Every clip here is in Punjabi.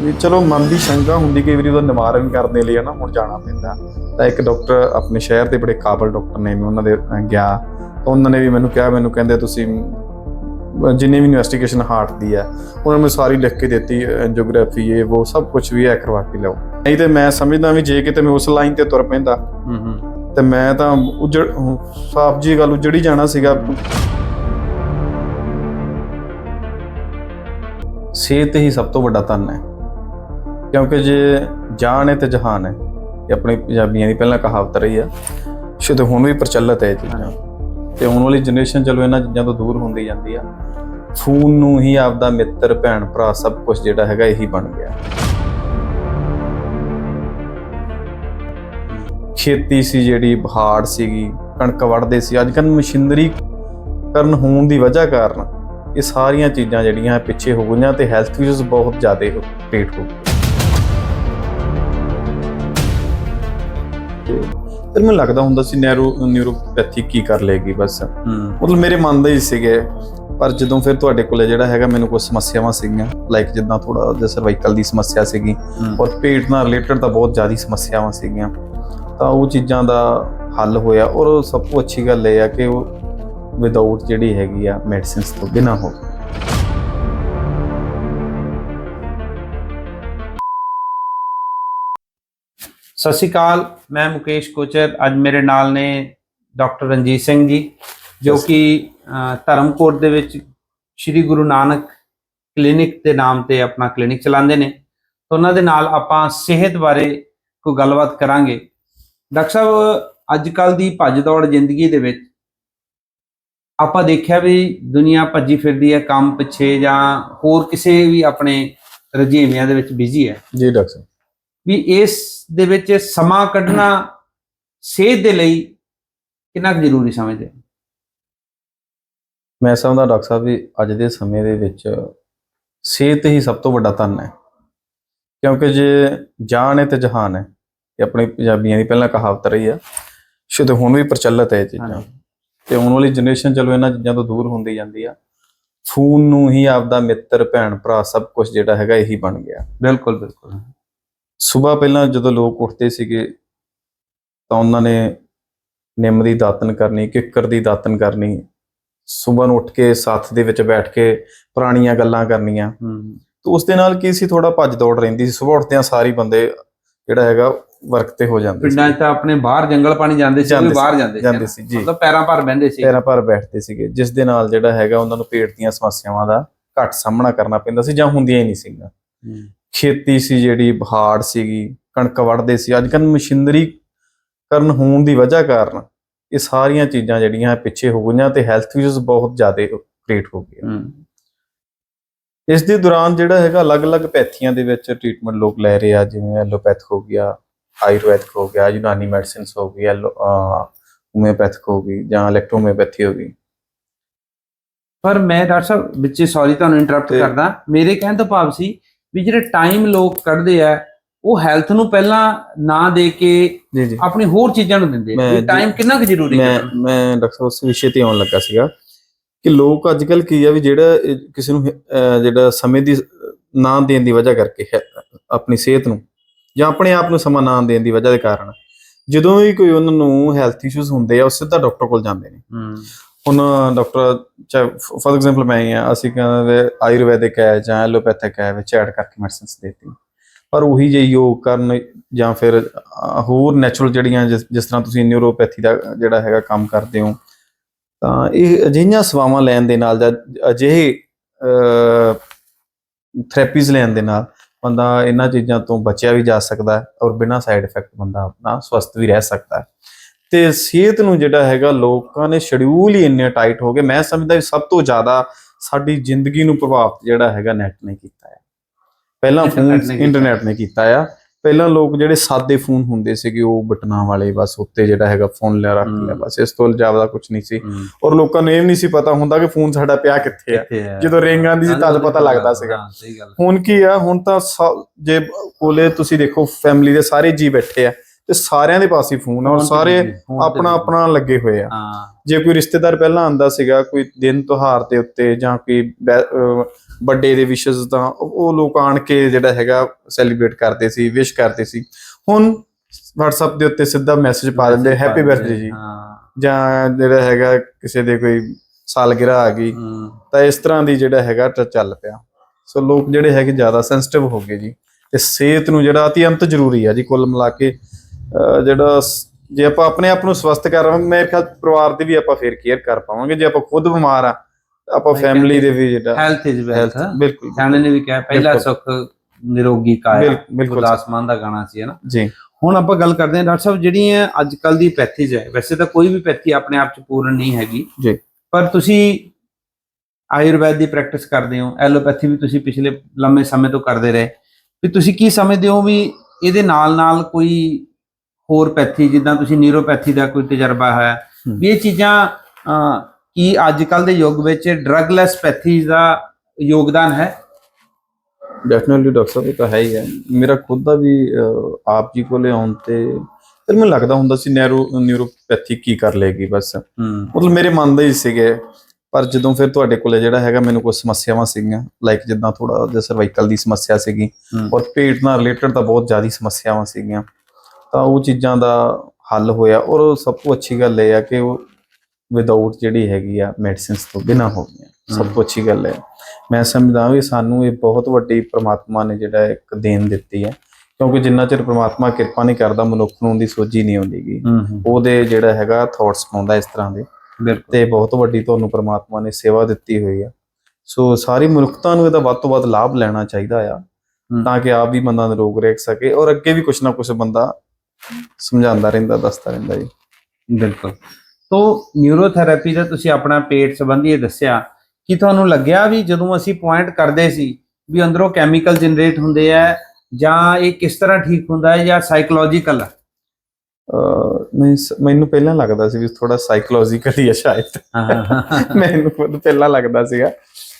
ਵੀ ਚਲੋ ਮਨ ਦੀ ਸ਼ੰਕਾ ਹੁੰਦੀ ਕਈ ਵਾਰੀ ਉਹਦਾ ਨਿਵਾਰਨ ਕਰਨ ਦੇ ਲਈ ਹੈ ਨਾ ਹੁਣ ਜਾਣਾ ਪੈਂਦਾ। ਤਾਂ ਇੱਕ ਡਾਕਟਰ ਆਪਣੇ ਸ਼ਹਿਰ ਦੇ ਬੜੇ ਕਾਬਲ ਡਾਕਟਰ ਨੇ ਮੈਂ ਉਹਨਾਂ ਦੇ ਗਿਆ। ਤਾਂ ਉਹਨਾਂ ਨੇ ਵੀ ਮੈਨੂੰ ਕਿਹਾ ਮੈਨੂੰ ਕਹਿੰਦੇ ਤੁਸੀਂ ਜਿੰਨੀ ਵੀ ਇਨਵੈਸਟੀਗੇਸ਼ਨ ਹਾਰਟ ਦੀ ਹੈ ਉਹਨਾਂ ਨੇ ਸਾਰੀ ਲਿਖ ਕੇ ਦਿੱਤੀ ਐਂਜੀਓਗ੍ਰਾਫੀ ਇਹ ਉਹ ਸਭ ਕੁਝ ਵੀ ਹੈ ਕਰਵਾ ਕੇ ਲਿਆਓ। ਨਹੀਂ ਤੇ ਮੈਂ ਸਮਝਦਾ ਵੀ ਜੇ ਕਿਤੇ ਮੈਂ ਉਸ ਲਾਈਨ ਤੇ ਤੁਰ ਪੈਂਦਾ ਹੂੰ ਹੂੰ। ਤੇ ਮੈਂ ਤਾਂ ਉਜੜ ਸਾਫ਼ ਜੀ ਗੱਲ ਉਜੜੀ ਜਾਣਾ ਸੀਗਾ। ਸਿਹਤ ਹੀ ਸਭ ਤੋਂ ਵੱਡਾ ਧਨ ਹੈ। ਕਿਉਂਕਿ ਜੇ ਜਾਨ ਹੈ ਤੇ ਜਹਾਨ ਹੈ। ਇਹ ਆਪਣੀ ਪੰਜਾਬੀਆਂ ਦੀ ਪਹਿਲਾਂ ਕਹਾਵਤ ਰਹੀ ਆ। ਸ਼ੁੱਧ ਹੁਣ ਵੀ ਪ੍ਰਚਲਿਤ ਹੈ ਇਹ ਚੀਜ਼ਾਂ। ਤੇ ਆਉਣ ਵਾਲੀ ਜਨਰੇਸ਼ਨ ਚਲੋ ਇਹਨਾਂ ਚੀਜ਼ਾਂ ਤੋਂ ਦੂਰ ਹੁੰਦੀ ਜਾਂਦੀ ਆ। ਫੋਨ ਨੂੰ ਹੀ ਆਪਦਾ ਮਿੱਤਰ ਭੈਣ ਭਰਾ ਸਭ ਕੁਝ ਜਿਹੜਾ ਹੈਗਾ ਇਹੀ ਬਣ ਗਿਆ। ਖੇਤੀ ਸੀ ਜਿਹੜੀ ਬਹਾੜ ਸੀਗੀ ਕਣਕ ਵੱਢਦੇ ਸੀ। ਅੱਜ ਕੱਲ੍ਹ ਮਸ਼ੀਨਰੀ ਕਰਨ ਹੋਣ ਦੀ ਵਜ੍ਹਾ ਕਾਰਨ ਇਹ ਸਾਰੀਆਂ ਚੀਜ਼ਾਂ ਜਿਹੜੀਆਂ ਪਿੱਛੇ ਹੋ ਗਈਆਂ ਤੇ ਹੈਲਥ ਇਸ਼ੂਜ਼ ਬਹੁਤ ਜ਼ਿਆਦਾ ਕ੍ਰੀਏਟ ਹੋ ਗਏ ਫਿਰ ਮੈਨੂੰ ਲੱਗਦਾ ਹੁੰਦਾ ਸੀ ਨੈਰੋ ਨਿਊਰੋਪੈਥੀ ਕੀ ਕਰ ਲੇਗੀ ਬਸ। ਮਤਲਬ ਮੇਰੇ ਮਨ ਦੇ ਹੀ ਸੀਗੇ ਪਰ ਜਦੋਂ ਫਿਰ ਤੁਹਾਡੇ ਕੋਲੇ ਜਿਹੜਾ ਹੈਗਾ ਮੈਨੂੰ ਕੁਝ ਸਮੱਸਿਆਵਾਂ ਸੀਗੀਆਂ ਲਾਈਕ ਜਿੱਦਾਂ ਥੋੜਾ ਜਿਹਾ ਸਰਵਾਈਕਲ ਦੀ ਸਮੱਸਿਆ ਸੀਗੀ ਔਰ ਪੇਟ ਨਾਲ ਰਿਲੇਟਡ ਤਾਂ ਬਹੁਤ ਜ਼ਿਆਦਾ ਸਮੱਸਿਆਵਾਂ ਸੀਗੀਆਂ ਤਾਂ ਉਹ ਚੀਜ਼ਾਂ ਦਾ ਹੱਲ ਹੋਇਆ ਔਰ ਸਭ ਤੋਂ ਅੱਛੀ ਗੱਲ ਇਹ ਆ ਕਿ ਉਹ ਵਿਦਆਊਟ ਜਿਹੜੀ ਹੈਗੀ ਆ ਮੈਡੀਸਿਨਸ ਤੋਂ ਬਿਨਾ ਹੋ ਸਤਿ ਸ਼੍ਰੀ ਅਕਾਲ ਮੈਂ ਮੁਕੇਸ਼ ਕੋਚਰ ਅੱਜ ਮੇਰੇ ਨਾਲ ਨੇ ਡਾਕਟਰ ਰਣਜੀਤ ਸਿੰਘ ਜੀ ਜੋ ਕਿ ਧਰਮਕੋਟ ਦੇ ਵਿੱਚ ਸ੍ਰੀ ਗੁਰੂ ਨਾਨਕ ਕਲੀਨਿਕ ਦੇ ਨਾਮ ਤੇ ਆਪਣਾ ਕਲੀਨਿਕ ਚਲਾਉਂਦੇ ਨੇ। ਤਾਂ ਉਹਨਾਂ ਦੇ ਨਾਲ ਆਪਾਂ ਸਿਹਤ ਬਾਰੇ ਕੋਈ ਗੱਲਬਾਤ ਕਰਾਂਗੇ। ਡਾਕਟਰ ਸਾਹਿਬ ਅੱਜ ਕੱਲ ਦੀ ਭੱਜ ਦੌੜ ਜ਼ਿੰਦਗੀ ਦੇ ਵਿੱਚ ਆਪਾਂ ਦੇਖਿਆ ਵੀ ਦੁਨੀਆ ਭੱਜੀ ਫਿਰਦੀ ਹੈ ਕੰਮ ਪਿੱਛੇ ਜਾਂ ਹੋਰ ਕਿਸੇ ਵੀ ਆਪਣੇ ਰੁਝੇਵਿਆਂ ਦੇ ਵਿੱਚ ਬਿਜ਼ੀ ਹੈ। ਜੀ ਡਾਕਟਰ ਸਾਹਿਬ। ਵੀ ਇਸ ਦੇ ਵਿੱਚ ਸਮਾਂ ਕੱਢਣਾ ਸਿਹਤ ਦੇ ਲਈ ਕਿੰਨਾ ਕੁ ਜ਼ਰੂਰੀ ਸਮਝਦੇ? ਮੈਂ ਸਮਝਦਾ ਡਾਕਟਰ ਸਾਹਿਬ ਵੀ ਅੱਜ ਦੇ ਸਮੇਂ ਦੇ ਵਿੱਚ ਸਿਹਤ ਹੀ ਸਭ ਤੋਂ ਵੱਡਾ ਧਨ ਹੈ। ਕਿਉਂਕਿ ਜੇ ਜਾਨ ਹੈ ਤੇ ਜਹਾਨ ਹੈ। ਇਹ ਆਪਣੀ ਪੰਜਾਬੀਆਂ ਦੀ ਪਹਿਲਾਂ ਕਹਾਵਤ ਰਹੀ ਆ ਸ਼ੁੱਧ ਹੁਣ ਵੀ ਪ੍ਰਚਲਿਤ ਹੈ ਇਹ ਚੀਜ਼ਾਂ। ਤੇ ਆਉਣ ਵਾਲੀ ਜਨਰੇਸ਼ਨ ਚਲੋ ਇਹਨਾਂ ਚੀਜ਼ਾਂ ਤੋਂ ਦੂਰ ਹੁੰਦੀ ਜਾਂਦੀ ਆ। ਫੋਨ ਨੂੰ ਹੀ ਆਪਦਾ ਮਿੱਤਰ ਭੈਣ ਭਰਾ ਸਭ ਕੁਝ ਜਿਹੜਾ ਹੈਗਾ ਇਹੀ ਬਣ ਗਿਆ। ਬਿਲਕੁਲ ਬਿਲਕੁਲ। ਸਵੇਰ ਪਹਿਲਾਂ ਜਦੋਂ ਲੋਕ ਉੱਠਦੇ ਸੀਗੇ ਤਾਂ ਉਹਨਾਂ ਨੇ ਨਿੰਮ ਦੀ ਦਾਤਨ ਕਰਨੀ ਕਿੱਕਰ ਦੀ ਦਾਤਨ ਕਰਨੀ। ਸਵੇਰ ਨੂੰ ਉੱਠ ਕੇ ਸਾਥ ਦੇ ਵਿੱਚ ਬੈਠ ਕੇ ਪੁਰਾਣੀਆਂ ਗੱਲਾਂ ਕਰਨੀਆਂ। ਹੂੰ। ਤੇ ਉਸ ਦੇ ਨਾਲ ਕੀ ਸੀ? ਥੋੜਾ ਭੱਜ ਦੌੜ ਰਹਿੰਦੀ ਸੀ। ਸਵੇਰ ਉੱਠਦਿਆਂ ਸਾਰੇ ਬੰਦੇ ਜਿਹੜਾ ਹੈਗਾ ਵਰਕ ਤੇ ਹੋ ਜਾਂਦੇ ਪਿੰਡਾਂ 'ਚ ਤਾਂ ਆਪਣੇ ਬਾਹਰ ਜੰਗਲ ਪਾਣੀ ਜਾਂਦੇ ਸੀ ਜਾਂਦੇ ਬਾਹਰ ਜਾਂਦੇ ਸੀ ਜਾਂਦੇ। ਸੀ, ਜੀ। ਮਤਲਬ ਪੈਰਾਂ ਭਰ ਬਹਿੰਦੇ ਸੀ। ਪੈਰਾਂ ਪਰ ਬੈਠਦੇ ਸੀਗੇ। ਜਿਸ ਦੇ ਨਾਲ ਜਿਹੜਾ ਹੈਗਾ ਉਹਨਾਂ ਨੂੰ ਪੇਟ ਦੀਆਂ ਸਮੱਸਿਆਵਾਂ ਦਾ ਘੱਟ ਸਾਹਮਣਾ ਕਰਨਾ ਪੈਂਦਾ ਸੀ ਜਾਂ ਹੁੰਦੀਆਂ ਹੀ ਨਹੀਂ ਸੀਗੀਆਂ। ਹੂੰ, ਖੇਤੀ ਸੀ ਜਿਹੜੀ ਬਹਾੜ ਸੀਗੀ ਕਣਕ ਵੱਢਦੇ ਸੀ। ਅੱਜ ਕੱਲ੍ਹ ਮਸ਼ੀਨਰੀ ਕਰਨ ਹੋਣ ਦੀ ਵਜ੍ਹਾ ਕਾਰਨ ਇਹ ਸਾਰੀਆਂ ਚੀਜ਼ਾਂ ਜਿਹੜੀਆਂ ਪਿੱਛੇ ਹੋ ਗਈਆਂ ਤੇ ਹੈਲਥ ਇਸ਼ੂਜ਼ ਬਹੁਤ ਜ਼ਿਆਦਾ ਕ੍ਰੀਏਟ ਹੋ ਗਏ ਇਸ ਦੇ ਦੌਰਾਨ ਜਿਹੜਾ ਹੈਗਾ ਅਲੱਗ-ਅਲੱਗ ਪੈਥੀਆਂ ਦੇ ਵਿੱਚ ਟ੍ਰੀਟਮੈਂਟ ਲੋਕ ਲੈ ਰਹੇ ਆ ਜਿਵੇਂ ਐਲੋਪੈਥਿਕ ਹੋ ਗਿਆ ਆਯੁਰਵੈਦਿਕ ਹੋ ਗਿਆ ਯੂਨਾਨੀ ਮੈਡੀਸਿਨਸ ਹੋ ਗਈ ਹੋਮਿਓਪੈਥਿਕ ਹੋ ਗਈ ਜਾਂ ਇਲੈਕਟ੍ਰੋਮਿਓਪੈਥੀ ਹੋ ਗਈ। ਪਰ ਮੈਂ ਡਾਕਟਰ ਸਾਹਿਬ ਵਿੱਚੇ ਸੌਰੀ ਤੁਹਾਨੂੰ ਇੰਟਰਰਪਟ ਕਰਦਾ। ਮੇਰੇ ਕਹਿਣ ਤੋਂ ਭਾਵ ਸੀ ਵੀ ਜਿਹੜੇ ਟਾਈਮ ਲੋਕ ਕੱਢਦੇ ਆ ਉਹ ਹੈਲਥ ਨੂੰ ਪਹਿਲਾਂ ਨਾ ਦੇ ਕੇ ਆਪਣੀ ਹੋਰ ਚੀਜ਼ਾਂ ਨੂੰ ਦਿੰਦੇ ਆ। ਟਾਈਮ ਕਿੰਨਾ ਕੁ ਜ਼ਰੂਰੀ ਹੈ ਮੈਂ ਡਾਕਟਰ ਉਸ ਵਿਸ਼ੇ ਤੇ ਆਉਣ ਲੱਗਾ ਸੀਗਾ ਕਿ ਲੋਕ ਅੱਜ ਕੱਲ ਕੀ ਆ ਵੀ ਜਿਹੜਾ ਕਿਸੇ ਨੂੰ ਜਿਹੜਾ ਸਮੇਂ ਦੀ ਨਾ ਦੇਣ ਦੀ ਵਜ੍ਹਾ ਕਰਕੇ ਹੈ ਆਪਣੀ ਸਿਹਤ ਨੂੰ ਜਾਂ ਆਪਣੇ ਆਪ ਨੂੰ ਸਮਾਂ ਨਾ ਦੇਣ ਦੀ ਵਜ੍ਹਾ ਦੇ ਕਾਰਨ ਜਦੋਂ ਵੀ ਕੋਈ ਉਹਨਾਂ ਨੂੰ ਹੈਲਥ ਇਸ਼ੂਜ਼ ਹੁੰਦੇ ਆ ਉਹ ਸਿੱਧਾ ਡਾਕਟਰ ਕੋਲ ਜਾਂਦੇ ਨੇ। ਹੂੰ। ਹੁਣ ਡਾਕਟਰ ਚਾਹੇ ਫॉर ਐਗਜ਼ਾਮਪਲ ਮੈਂ ਹੀ ਆ ਅਸੀਂ ਕਹਿੰਦੇ ਆਯੁਰਵੈਦਿਕ ਹੈ ਜਾਂ ਐਲੋਪੈਥਿਕ ਹੈ, ਵਿੱਚ ਐਡ ਕਰਕੇ ਮੈਡੀਸਿਨਸ ਦੇਤੀ ਪਰ ਉਹੀ ਜੇ ਯੋਗ ਕਰਨ ਜਾਂ ਫਿਰ ਹੋਰ ਨੈਚੁਰਲ ਜਿਹੜੀਆਂ ਜਿਸ ਜਿਸ ਤਰ੍ਹਾਂ ਤੁਸੀਂ ਨਿਊਰੋਪੈਥੀ ਦਾ ਜਿਹੜਾ ਹੈਗਾ ਕੰਮ ਕਰਦੇ ਹੋ, ਤਾਂ ਇਹ ਅਜਿਹੀਆਂ ਸੇਵਾਵਾਂ ਲੈਣ ਦੇ ਨਾਲ ਜਾਂ ਅਜਿਹੇ ਥੈਰੇਪੀਜ਼ ਲੈਣ ਦੇ ਨਾਲ ਬੰਦਾ ਇਹਨਾਂ ਚੀਜ਼ਾਂ ਤੋਂ ਬਚਿਆ ਵੀ ਜਾ ਸਕਦਾ ਹੈ ਔਰ ਬਿਨਾਂ ਸਾਈਡ ਇਫੈਕਟ ਬੰਦਾ ਆਪਣਾ ਸਵਸਥ ਵੀ ਰਹਿ ਸਕਦਾ ਹੈ। ਤੇ ਸਿਹਤ ਨੂੰ ਜਿਹੜਾ ਹੈਗਾ ਲੋਕਾਂ ਨੇ ਸ਼ਡਿਊਲ ਹੀ ਇੰਨੇ ਟਾਈਟ ਹੋ ਗਏ। ਮੈਂ ਸਮਝਦਾ ਵੀ ਸਭ ਤੋਂ ਜ਼ਿਆਦਾ ਸਾਡੀ ਜ਼ਿੰਦਗੀ ਨੂੰ ਪ੍ਰਭਾਵਿਤ ਜਿਹੜਾ ਹੈਗਾ ਨੈਟ ਨੇ ਕੀਤਾ ਹੈ। ਪਹਿਲਾਂ ਫੋਨ। ਇੰਟਰਨੈਟ ਨੇ ਕੀਤਾ ਆ। ਪਹਿਲਾਂ ਲੋਕ ਜਿਹੜੇ ਸਾਦੇ ਫੋਨ ਹੁੰਦੇ ਸੀਗੇ ਉਹ ਬਟਨਾਂ ਵਾਲੇ ਬਸ ਉੱਤੇ ਜਿਹੜਾ ਹੈਗਾ ਫੋਨ ਲੈ ਰੱਖ ਲਿਆ। ਬਸ ਇਸ ਤੋਂ ਜ਼ਿਆਦਾ ਕੁਝ ਨਹੀਂ ਸੀ। ਔਰ ਲੋਕਾਂ ਨੂੰ ਇਹ ਵੀ ਨਹੀਂ ਸੀ ਪਤਾ ਹੁੰਦਾ ਕਿ ਫੋਨ ਸਾਡਾ ਪਿਆ ਕਿੱਥੇ ਆ? ਜਦੋਂ ਰਿੰਗ ਆਉਂਦੀ ਸੀ ਤਦ ਪਤਾ ਲੱਗਦਾ ਸੀਗਾ। ਹੁਣ ਕੀ ਆ? ਹੁਣ ਤਾਂ ਜੇ ਕੋਲੇ ਤੁਸੀਂ ਦੇਖੋ ਫੈਮਿਲੀ ਦੇ ਸਾਰੇ ਜੀ ਬੈਠੇ ਆ। ਤੇ ਸਾਰਿਆਂ ਦੇ ਪਾਸੇ ਫੋਨ ਆ ਔਰ ਸਾਰੇ ਆਪਣਾ। ਆਪਣਾ ਲੱਗੇ ਹੋਏ ਆ। ਹਾਂ। ਜੇ ਕੋਈ ਰਿਸ਼ਤੇਦਾਰ ਪਹਿਲਾਂ ਆਂਦਾ ਸੀਗਾ ਕੋਈ ਦਿਨ ਤਿਉਹਾਰ ਦੇ ਉੱਤੇ ਜਾਂ ਕੋਈ ਬਰਥਡੇ ਦੇ ਵਿਸ਼ੇਸ ਤਾਂ ਉਹ ਲੋਕ ਆਣ ਕੇ ਜਿਹੜਾ ਹੈਗਾ ਸੈਲੀਬ੍ਰੇਟ ਕਰਦੇ ਸੀ ਵਿਸ਼ ਕਰਦੇ ਸੀ। ਹੁਣ WhatsApp ਦੇ ਉੱਤੇ ਸਿੱਧਾ ਮੈਸੇਜ ਪਾ ਦਿੰਦੇ ਹੈਪੀ ਬਰਥਡੇ ਜੀ। ਹਾਂ। ਜਾਂ ਜਿਹੜਾ ਹੈਗਾ ਕਿਸੇ ਦੇ ਕੋਈ ਸਾਲਗਿਰਾ ਆ ਗਈ ਤਾਂ ਇਸ ਤਰ੍ਹਾਂ ਦੀ ਜਿਹੜਾ ਹੈਗਾ ਚੱਲ ਪਿਆ। ਸੋ ਲੋਕ ਜਿਹੜੇ ਹੈਗੇ ਜ਼ਿਆਦਾ ਸੈਂਸਿਟਿਵ ਹੋ ਗਏ ਜੀ। ਤੇ ਸਿਹਤ ਨੂੰ ਜਿਹੜਾ ਅਤਿਅੰਤ ਜ਼ਰੂਰੀ ਹੈ ਜੀ ਕੁੱਲ ਮਿਲਾ ਕੇ ਜਿਹੜਾ ਜੇ ਆਪਾਂ ਆਪਣੇ ਆਪ ਨੂੰ ਸਵਸਥ ਕਰ ਰਹਾਂਗੇ ਮੇਰੇ ਖਿਆਲ ਪਰਿਵਾਰ ਦੀ ਵੀ ਆਪਾਂ ਫੇਰ ਕੇਅਰ ਕਰ ਪਾਵਾਂਗੇ। ਜੇ ਆਪਾਂ ਖੁਦ ਬਿਮਾਰ ਆ ਆਪਾਂ ਫੈਮਿਲੀ ਦੇ ਵੀ ਜਿਹੜਾ ਹੈਲਥ ਇਜ਼ ਵੈਲਥ ਬਿਲਕੁਲ। ਸਿਆਣੇ ਨੇ ਵੀ ਕਿਹਾ ਪਹਿਲਾ। ਸੁੱਖ ਨਿਰੋਗੀ ਕਾਇਆ ਬਿਲਕੁਲ ਬਿਲਕੁਲ। ਗੁਰਦਾਸ ਮਾਨ ਦਾ ਗਾਣਾ ਸੀ ਹੈ ਨਾ? ਜੀ। ਹੁਣ ਆਪਾਂ ਗੱਲ ਕਰਦੇ ਹਾਂ ਡਾਕਟਰ ਸਾਹਿਬ ਜਿਹੜੀਆਂ ਅੱਜ ਕੱਲ ਦੀ ਪੈਥੀਜ਼ ਹੈ ਵੈਸੇ ਤਾਂ ਕੋਈ ਵੀ ਪੈਥੀ ਆਪਣੇ ਆਪ ਚ ਪੂਰਨ ਨਹੀਂ ਹੈਗੀ। ਜੀ। ਪਰ ਤੁਸੀਂ ਆਯੁਰਵੈਦ ਦੀ ਪ੍ਰੈਕਟਿਸ ਕਰਦੇ ਹੋ ਐਲੋਪੈਥੀ ਵੀ ਤੁਸੀਂ ਪਿਛਲੇ ਲੰਮੇ ਸਮੇਂ ਤੋਂ ਕਰਦੇ ਰਹੇ। ਵੀ ਤੁਸੀਂ ਕੀ ਸਮਝਦੇ ਹੋ ਵੀ ਇਹਦੇ ਨਾਲ ਨਾਲ ਕੋਈ ਹੋਰ ਪੈਥੀ ਜਿੱਦਾਂ ਤੁਸੀਂ ਨਿਊਰੋਪੈਥੀ ਦਾ ਕੋਈ ਤਜਰਬਾ ਹੈ। ਵੀ ਇਹ ਚੀਜ਼ਾਂ ਕੀ ਅੱਜ ਕੱਲ ਦੇ ਯੁੱਗ ਵਿੱਚ ਡਰੱਗਲੈਸ ਪੈਥੀਜ਼ ਦਾ ਯੋਗਦਾਨ ਹੈ? ਡੈਫੀਨਿਟਲੀ ਡਾਕਟਰ ਸਾਹਿਬ ਇਹ ਤਾਂ ਹੈ ਹੀ ਹੈ। ਮੇਰਾ ਖੁਦ ਦਾ ਵੀ ਆਪ ਜੀ ਕੋਲੇ ਆਉਣ ਤੇ ਫਿਰ ਮੈਨੂੰ ਲੱਗਦਾ ਹੁੰਦਾ ਸੀ ਨੈਰੋ ਨਿਊਰੋਪੈਥੀ ਕੀ ਕਰ ਲੇਗੀ ਬਸ। ਮਤਲਬ ਮੇਰੇ ਮਨ ਦੇ ਹੀ ਸੀਗੇ ਪਰ ਜਦੋਂ ਫਿਰ ਤੁਹਾਡੇ ਕੋਲੇ ਜਿਹੜਾ ਹੈਗਾ ਮੈਨੂੰ ਕੁਝ ਸਮੱਸਿਆਵਾਂ ਸੀਗੀਆਂ ਲਾਈਕ ਜਿੱਦਾਂ ਥੋੜਾ ਜਿਹਾ ਸਰਵਾਈਕਲ ਦੀ ਸਮੱਸਿਆ ਸੀਗੀ। ਔਰ ਪੇਟ ਨਾਲ ਰਿਲੇਟਡ ਤਾਂ ਬਹੁਤ ਜ਼ਿਆਦਾ ਸਮੱਸਿਆਵਾਂ ਸੀਗੀਆਂ। ਤਾਂ ਉਹ ਚੀਜ਼ਾਂ ਦਾ ਹੱਲ ਹੋਇਆ। ਔਰ ਸਭ ਤੋਂ ਅੱਛੀ ਗੱਲ ਇਹ ਆ ਕਿ ਉਹ ਵਿਦਆਊਟ ਜਿਹੜੀ ਹੈਗੀ ਆ ਮੈਡੀਸਿਨਸ ਤੋਂ ਬਿਨਾ ਹੋ ਗਈਆਂ। ਸਭ ਤੋਂ ਅੱਛੀ ਗੱਲ ਹੈ ਮੈਂ ਸਮਝਦਾ ਵੀ ਸਾਨੂੰ ਇਹ ਬਹੁਤ ਵੱਡੀ ਪ੍ਰਮਾਤਮਾ ਨੇ ਜਿਹੜਾ ਇੱਕ ਦੇਣ ਦਿੱਤੀ ਹੈ ਕਿਉਂਕਿ ਜਿੰਨਾ ਚਿਰ ਪ੍ਰਮਾਤਮਾ ਕਿਰਪਾ ਨਹੀਂ ਕਰਦਾ ਮਨੁੱਖ ਨੂੰ ਉਹਦੀ ਸੋਝੀ ਨਹੀਂ ਆਉਂਦੀਗੀ। ਉਹਦੇ ਜਿਹੜਾ ਹੈਗਾ ਥਾਟਸ ਪਾਉਂਦਾ ਇਸ ਤਰ੍ਹਾਂ ਦੇ। ਤੇ ਬਹੁਤ ਵੱਡੀ ਤੁਹਾਨੂੰ ਪ੍ਰਮਾਤਮਾ ਨੇ ਸੇਵਾ ਦਿੱਤੀ ਹੋਈ ਆ। ਸੋ ਸਾਰੀ ਮਨੁੱਖਤਾ ਨੂੰ ਇਹਦਾ ਵੱਧ ਤੋਂ ਵੱਧ ਲਾਭ ਲੈਣਾ ਚਾਹੀਦਾ ਆ। ਤਾਂ ਕਿ ਆਪ ਵੀ ਬੰਦਾ ਨਿਰੋਗ ਰਹਿ ਸਕੇ। ਔਰ ਅੱਗੇ ਵੀ ਕੁਛ ਨਾ ਕੁਛ ਬੰਦਾ ਸਮਝਾਉਂਦਾ ਰਹਿੰਦਾ ਦੱਸਦਾ ਰਹਿੰਦਾ ਜੀ। ਬਿਲਕੁਲ। ਤੋ ਨਿਊਰੋਥੈਰੇਪੀ ਦਾ ਤੁਸੀਂ ਆਪਣਾ ਪੇਟ ਸੰਬੰਧੀ ਇਹ ਦੱਸਿਆ ਕਿ ਤੁਹਾਨੂੰ ਲੱਗਿਆ ਵੀ ਜਦੋਂ ਅਸੀਂ ਪੁਆਇੰਟ ਕਰਦੇ ਸੀ ਵੀ ਅੰਦਰੋਂ ਕੈਮੀਕਲ ਜਨਰੇਟ ਹੁੰਦੇ ਆ ਜਾਂ ਇਹ ਕਿਸ ਤਰ੍ਹਾਂ ਠੀਕ ਹੁੰਦਾ ਹੈ ਜਾਂ ਸਾਈਕੋਲੋਜੀਕਲ ਹੈ ਨਹੀਂ ਮੈਨੂੰ ਪਹਿਲਾਂ ਲੱਗਦਾ ਸੀ ਵੀ ਥੋੜਾ ਸਾਈਕੋਲੋਜੀਕਲੀ ਆ ਸ਼ਾਇਦ। ਮੈਨੂੰ ਖੁਦ ਪਹਿਲਾਂ ਲੱਗਦਾ ਸੀਗਾ।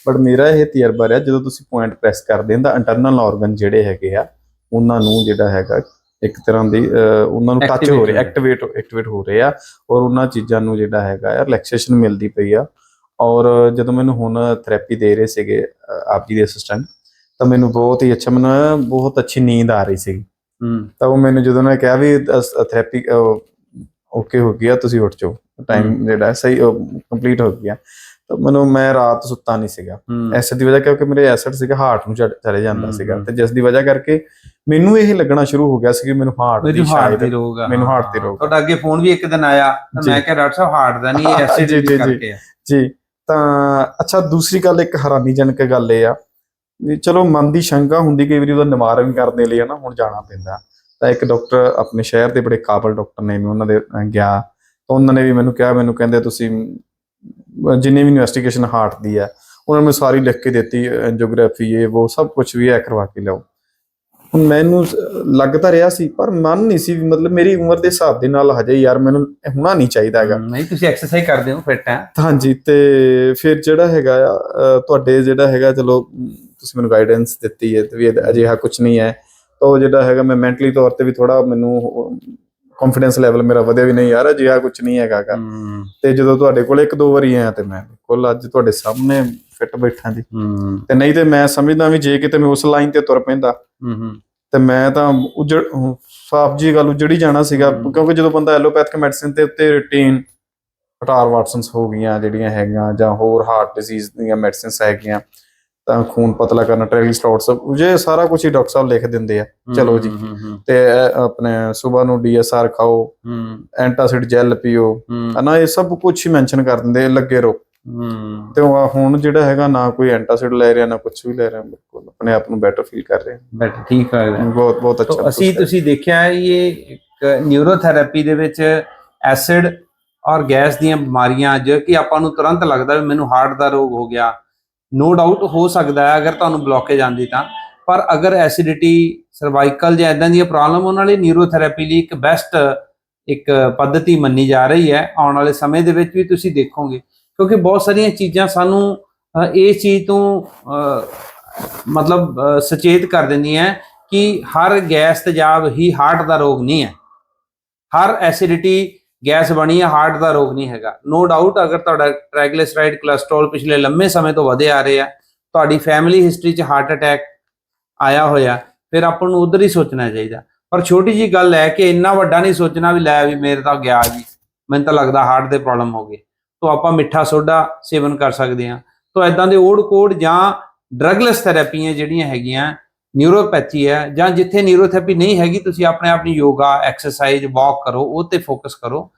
ਬਟ ਮੇਰਾ ਇਹ ਤਜਰਬਾ ਰਿਹਾ ਜਦੋਂ ਤੁਸੀਂ ਪੁਆਇੰਟ ਪ੍ਰੈਸ ਕਰਦੇ ਹੋ ਤਾਂ ਇੰਟਰਨਲ ਆਰਗਨ ਜਿਹੜੇ ਹੈਗੇ ਆ ਉਹਨਾਂ ਨੂੰ ਜਿਹੜਾ ਹੈਗਾ ਇੱਕ ਤਰ੍ਹਾਂ ਦੀ ਉਹਨਾਂ ਨੂੰ ਟੱਚ ਹੋ ਰਿਹਾ। ਐਕਟੀਵੇਟ ਐਕਟੀਵੇਟ ਹੋ ਰਹੇ ਆ ਔਰ ਉਹਨਾਂ ਚੀਜ਼ਾਂ ਨੂੰ ਜਿਹੜਾ ਹੈਗਾ ਆ ਰਿਲੈਕਸੇਸ਼ਨ ਮਿਲਦੀ ਪਈ ਆ। ਔਰ ਜਦੋਂ ਮੈਨੂੰ ਹੁਣ ਥੈਰੇਪੀ ਦੇ ਰਹੇ ਸੀਗੇ ਆਪ ਜੀ ਦੇ ਅਸਿਸਟੈਂਟ ਤਾਂ ਮੈਨੂੰ ਬਹੁਤ ਹੀ ਅੱਛਾ ਮੈਨੂੰ ਬਹੁਤ ਅੱਛੀ ਨੀਂਦ ਆ ਰਹੀ ਸੀ। ਤਾਂ ਉਹ ਮੈਨੂੰ ਜਦੋਂ ਨੇ ਕਿਹਾ ਵੀ ਥੈਰੇਪੀ ਓਕੇ ਹੋ ਗਿਆ ਤੁਸੀਂ ਉੱਠ ਜਾਓ। ਟਾਈਮ ਜਿਹੜਾ ਸਹੀ ਕੰਪਲੀਟ ਹੋ ਗਿਆ। ਤਾਂ ਮੈਨੂੰ ਮੈਂ ਰਾਤ ਸੁੱਤਾ ਨਹੀਂ ਸੀਗਾ ਐਸਿਡ ਦੀ ਵਜ੍ਹਾ ਕਿਉਂਕਿ ਮੇਰੇ ਐਸਿਡ ਸੀਗਾ ਹਾਰਟ ਨੂੰ ਚਲੇ ਜਾਂਦਾ ਸੀਗਾ। ਤੇ ਜਿਸ ਦੀ ਵਜ੍ਹਾ ਕਰਕੇ ਮੈਨੂੰ ਇਹ ਲੱਗਣਾ ਸ਼ੁਰੂ ਹੋ ਗਿਆ ਸੀ ਕਿ ਮੈਨੂੰ ਹਾਰਟ ਦੀ ਹਾਰਟ ਸ਼ਾਇਦ ਦੀ ਮੈਨੂੰ ਹਾਂ, heart ਦੀ ਰੋਗ। ਤੁਹਾਡਾ ਅੱਗੇ ਫੋਨ ਵੀ ਇੱਕ ਦਿਨ ਆਇਆ ਤਾਂ। ਮੈਂ ਕਿਹਾ ਡਾਕਟਰ ਸਾਹਿਬ ਹਾਰਟ ਦਾ ਨਹੀਂ ਐਸਿਡ ਜੀ। ਕਰਕੇ ਆ ਜੀ ਤਾਂ ਅੱਛਾ ਦੂਸਰੀ ਗੱਲ ਇੱਕ ਹੈਰਾਨੀਜਨਕ ਗੱਲ ਇਹ ਆ ਵੀ ਚਲੋ ਮਨ ਦੀ ਸ਼ੰਕਾ ਹੁੰਦੀ ਕਈ ਵਾਰੀ ਉਹਦਾ ਨਿਵਾਰਨ ਕਰਨ ਦੇ ਲਈ ਨਾ ਹੁਣ ਜਾਣਾ ਪੈਂਦਾ ਤਾਂ ਇੱਕ ਡਾਕਟਰ ਆਪਣੇ ਸ਼ਹਿਰ ਦੇ ਬੜੇ ਕਾਬਲ ਡਾਕਟਰ ਨੇ ਮੈਂ ਉਹਨਾਂ ਦੇ ਗਿਆ ਤਾਂ ਉਹਨਾਂ ਨੇ ਵੀ ਮੈਨੂੰ ਕਿਹਾ ਮੈਨੂੰ ਕਹਿੰਦੇ ਤੁਸੀਂ ਜਿੰਨੀ ਵੀ ਇਨਵੈਸਟੀਗੇਸ਼ਨ ਹਾਰਟ ਦੀ ਹੈ ਉਹਨਾਂ ਨੇ ਸਾਰੀ ਲਿਖ ਕੇ ਦਿੱਤੀ ਐਂਜੀਓਗ੍ਰਾਫੀ ਇਹ ਉਹ ਸਭ ਕੁਝ ਵੀ ਹੈ ਕਰਵਾ ਕੇ ਲਿਆਓ। ਹੁਣ ਮੈਨੂੰ ਲੱਗ ਤਾਂ ਰਿਹਾ ਸੀ ਪਰ ਮਨ ਨਹੀਂ ਸੀ ਮਤਲਬ ਮੇਰੀ ਉਮਰ ਦੇ ਹਿਸਾਬ ਦੇ ਨਾਲ ਹਜੇ ਯਾਰ ਮੈਨੂੰ ਹੋਣਾ ਨਹੀਂ ਚਾਹੀਦਾ ਹੈਗਾ। ਨਹੀਂ ਤੁਸੀਂ ਐਕਸਰਸਾਈਜ਼ ਕਰਦੇ ਹੋ ਫਿੱਟ ਹੈ। ਹਾਂਜੀ ਤੇ ਫਿਰ ਜਿਹੜਾ ਹੈਗਾ ਆ ਤੁਹਾਡੇ ਜਿਹੜਾ ਹੈਗਾ ਚਲੋ ਤੁਸੀਂ ਮੈਨੂੰ ਗਾਈਡੈਂਸ ਦਿੱਤੀ ਹੈ ਤੇ ਵੀ ਇਹ ਅਜਿਹਾ ਕੁਝ ਨਹੀਂ ਹੈ। ਤਾਂ ਜਿਹੜਾ ਹੈਗਾ ਮੈਂ ਮੈਂਟਲੀ ਤੌਰ ਤੇ ਵੀ ਥੋੜਾ ਮੈਨੂੰ ਕੰਫੀਡੈਂਸ ਲੈਵਲ ਮੇਰਾ ਵਧਿਆ ਵੀ ਨਹੀਂ ਯਾਰ ਅਜਿਹਾ ਕੁਝ ਨਹੀਂ ਹੈਗਾ ਗਾ। ਤੇ ਜਦੋਂ ਤੁਹਾਡੇ ਕੋਲ ਇੱਕ ਦੋ ਵਾਰੀ ਆਇਆ ਤੇ ਮੈਂ ਕੋਲ ਅੱਜ ਤੁਹਾਡੇ ਸਾਹਮਣੇ ਫਿੱਟ ਬੈਠਾ ਜੀ ਤੇ ਨਹੀਂ ਤੇ ਮੈਂ ਸਮਝਦਾ ਵੀ ਜੇ ਕਿਤੇ ਮੈਂ ਉਸ ਲਾਈਨ ਤੇ ਤੁਰ ਪੈਂਦਾ ਤੇ ਮੈਂ ਤਾਂ ਉਜੜ ਸਾਫ਼ ਜੀ ਗੱਲ ਉਜੜੀ ਜਾਣਾ ਸੀਗਾ। ਕਿਉਂਕਿ ਜਦੋਂ ਬੰਦਾ ਐਲੋਪੈਥਿਕ ਮੈਡੀਸਿਨ ਤੇ ਉੱਤੇ ਰੂਟੀਨ ਹਟਾਰ ਵਾਟਸਨਸ ਹੋ ਗਈਆਂ ਜਿਹੜੀਆਂ ਹੈਗੀਆਂ ਜਾਂ ਹੋਰ ਹਾਰਟ ਡਿਜ਼ੀਜ਼ ਦੀਆਂ ਮੈਡੀਸਿਨਸ ਹੈਗੀਆਂ ਤਾਂ ਖੂਨ ਪਤਲਾ ਕਰਨਾ ਟ੍ਰਾਈਗਲਿਸਰਾਈਡਸ ਇਹ ਸਾਰਾ ਕੁਝ ਹੀ ਡਾਕਟਰ ਸਾਹਿਬ ਲਿਖ ਦਿੰਦੇ ਆ ਚਲੋ ਜੀ। ਤੇ ਆਪਣੇ ਸਵੇਰ ਨੂੰ ਡੀਐਸਆਰ ਖਾਓ ਐਂਟਾਸਿਡ ਜੈਲ ਪੀਓ ਹਨਾ ਇਹ ਸਭ ਕੁਝ ਹੀ ਮੈਂਸ਼ਨ ਕਰ ਦਿੰਦੇ ਲੱਗੇ ਰਹੋ। ਤੇ ਉਹ ਹੁਣ ਜਿਹੜਾ ਹੈਗਾ ਨਾ ਕੋਈ ਐਂਟਾਸਿਡ ਲੈ ਰਿਹਾ ਨਾ ਕੁਝ ਵੀ ਲੈ ਰਿਹਾ ਬਿਲਕੁਲ ਆਪਣੇ ਆਪ ਨੂੰ ਬੈਟਰ ਫੀਲ ਕਰ ਰਹੇ। ਬਟ ਠੀਕ ਹੈ ਹਾਂ ਬਹੁਤ ਬਹੁਤ ਅੱਛਾ ਅਸੀਂ ਕਰ ਤੁਸੀਂ ਦੇਖਿਆ ਇਹ ਇੱਕ ਨਿਊਰੋਥੈਰੇਪੀ ਦੇ ਵਿੱਚ ਐਸਿਡ ਔਰ ਗੈਸ ਦੀਆਂ ਬਿਮਾਰੀਆਂ ਜੋ ਕਿ ਆਪਾਂ ਨੂੰ ਤੁਰੰਤ ਲੱਗਦਾ ਵੀ ਮੈਨੂੰ ਹਾਰਟ ਦਾ ਰੋਗ ਹੋ ਗਿਆ ਨੋ ਡਾਊਟ ਹੋ ਸਕਦਾ ਹੈ ਅਗਰ ਤੁਹਾਨੂੰ ਬਲੌਕੇਜ ਆਂਦੀ ਤਾਂ। ਪਰ ਅਗਰ ਐਸਿਡਿਟੀ ਸਰਵਾਈਕਲ ਜਾਂ ਇਦਾਂ ਦੀਆਂ ਪ੍ਰੋਬਲਮ ਉਹਨਾਂ ਲਈ ਨਿਊਰੋਥੈਰੇਪੀ ਲਈ ਇੱਕ ਬੈਸਟ ਇੱਕ ਪੱਧਤੀ ਮੰਨੀ ਜਾ ਰਹੀ ਹੈ। ਆਉਣ ਵਾਲੇ ਸਮੇਂ ਦੇ ਵਿੱਚ ਵੀ ਤੁਸੀਂ ਦੇਖੋਗੇ। ਕਿਉਂਕਿ ਬਹੁਤ ਸਾਰੀਆਂ ਚੀਜ਼ਾਂ ਸਾਨੂੰ ਅ, ਇਸ ਚੀਜ਼ ਤੋਂ ਮਤਲਬ ਸੁਚੇਤ ਕਰ ਦਿੰਦੀਆਂ ਕਿ ਹਰ ਗੈਸ ਤੇਜ਼ਾਬ ਹੀ ਹਾਰਟ ਦਾ ਰੋਗ ਨਹੀਂ ਹੈ। ਹਰ ਐਸਿਡਿਟੀ ਗੈਸ ਬਣੀ ਹੈ ਹਾਰਟ ਦਾ ਰੋਗ ਨਹੀਂ ਹੈਗਾ। ਨੋ ਡਾਊਟ ਅਗਰ ਤੁਹਾਡਾ ਟ੍ਰਾਈਗਲਿਸਰਾਈਡ ਕੋਲੇਸਟ੍ਰੋਲ ਪਿਛਲੇ ਲੰਮੇ ਸਮੇਂ ਤੋਂ ਵਧੇ ਆ ਰਹੇ ਆ, ਤੁਹਾਡੀ ਫੈਮਿਲੀ ਹਿਸਟਰੀ 'ਚ ਹਾਰਟ ਅਟੈਕ ਆਇਆ ਹੋਇਆ, ਫਿਰ ਆਪਾਂ ਨੂੰ ਉਧਰ ਹੀ ਸੋਚਣਾ ਚਾਹੀਦਾ। ਪਰ ਛੋਟੀ ਜੀ ਗੱਲ ਹੈ ਕਿ ਇੰਨਾ ਵੱਡਾ ਨਹੀਂ ਸੋਚਣਾ ਵੀ ਲੈ ਵੀ ਮੇਰੇ ਤਾਂ ਗਿਆ ਜੀ। ਮੈਨੂੰ ਤਾਂ ਲੱਗਦਾ ਹਾਰਟ ਦੇ ਪ੍ਰੋਬਲਮ ਹੋ ਗਏ। ਤੋਂ ਆਪਾਂ ਮਿੱਠਾ ਸੋਡਾ ਸੇਵਨ ਕਰ ਸਕਦੇ ਹਾਂ। ਤੋਂ ਐਦਾਂ ਦੇ ਓੜ ਕੋਡ ਜਾਂ ਡਰਗਲੈਸ ਥੈਰੇਪੀਆਂ ਜਿਹੜੀਆਂ ਹੈਗੀਆਂ ਨਿਊਰੋਪੈਥੀ ਹੈ ਜਾਂ ਜਿੱਥੇ ਨਿਊਰੋਥੈਰੇਪੀ ਨਹੀਂ ਹੈਗੀ, ਤੁਸੀਂ ਆਪਣੇ ਆਪ ਨੂੰ ਯੋਗਾ ਐਕਸਰਸਾਈਜ਼ ਵਾਕ ਕਰੋ, ਉਹ ਤੇ ਫੋਕਸ ਕਰੋ।